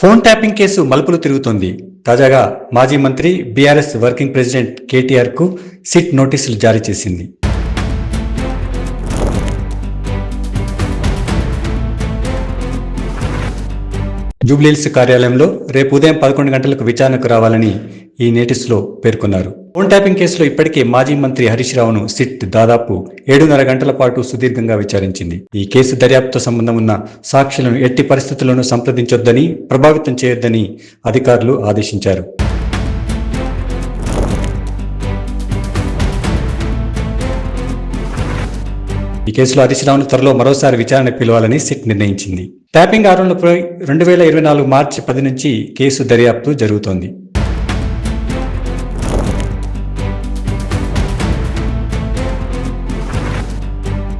Phone tapping case మలుపులు తిరుగుతోంది. తాజాగా మాజీ మంత్రి బీఆర్ఎస్ వర్కింగ్ ప్రెసిడెంట్ కేటీఆర్కు సిట్ నోటీసులు జారీ చేసింది. జూబ్లీహిల్స్ కార్యాలయంలో రేపు ఉదయం పదకొండు గంటలకు విచారణకు రావాలని ఈ నోటీసులో పేర్కొన్నారు. ఫోన్ ట్యాపింగ్ కేసులో ఇప్పటికే మాజీ మంత్రి హరీష్ రావును సిట్ దాదాపు ఏడున్నర గంటల పాటు సుదీర్ఘంగా విచారించింది. ఈ కేసు దర్యాప్తుతో సంబంధం ఉన్న సాక్షులను ఎట్టి పరిస్థితుల్లోనూ సంప్రదించొద్దని ప్రభావితం చేయొద్దని అధికారులు ఆదేశించారు. ఈ కేసులో హరీష్ రావును త్వరలో మరోసారి విచారణ పిలవాలని సిట్ నిర్ణయించింది. ట్యాపింగ్ ఆరోపణలపై రెండు వేల ఇరవై నాలుగు మార్చి పది నుంచి కేసు దర్యాప్తు జరుగుతోంది.